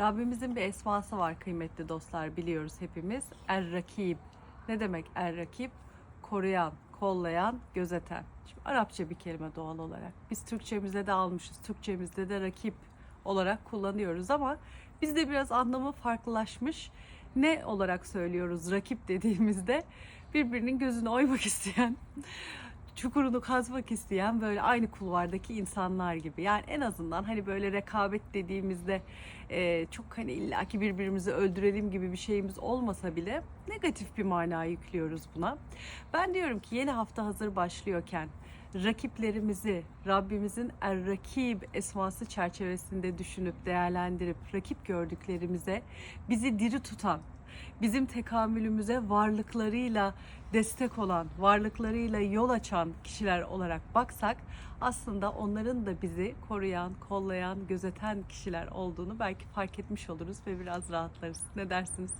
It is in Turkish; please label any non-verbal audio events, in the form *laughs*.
Rabbimizin bir esması var kıymetli dostlar biliyoruz hepimiz. Er-Rakib. Ne demek Er-Rakib? Koruyan, kollayan, gözeten. Şimdi Arapça bir kelime doğal olarak. Biz Türkçemize de almışız. Türkçemizde de rakip olarak kullanıyoruz ama bizde biraz anlamı farklılaşmış. Ne olarak söylüyoruz rakip dediğimizde birbirinin gözünü oymak *laughs* isteyen, çukurunu kazmak isteyen böyle aynı kulvardaki insanlar gibi. Yani en azından hani böyle rekabet dediğimizde e, çok hani illaki birbirimizi öldürelim gibi bir şeyimiz olmasa bile negatif bir mana yüklüyoruz buna. Ben diyorum ki yeni hafta hazır başlıyorken rakiplerimizi Rabbimizin Er-Rakib esması çerçevesinde düşünüp değerlendirip rakip gördüklerimize bizi diri tutan, bizim tekamülümüze varlıklarıyla destek olan, varlıklarıyla yol açan kişiler olarak baksak aslında onların da bizi koruyan, kollayan, gözeten kişiler olduğunu belki fark etmiş oluruz ve biraz rahatlarız. Ne dersiniz?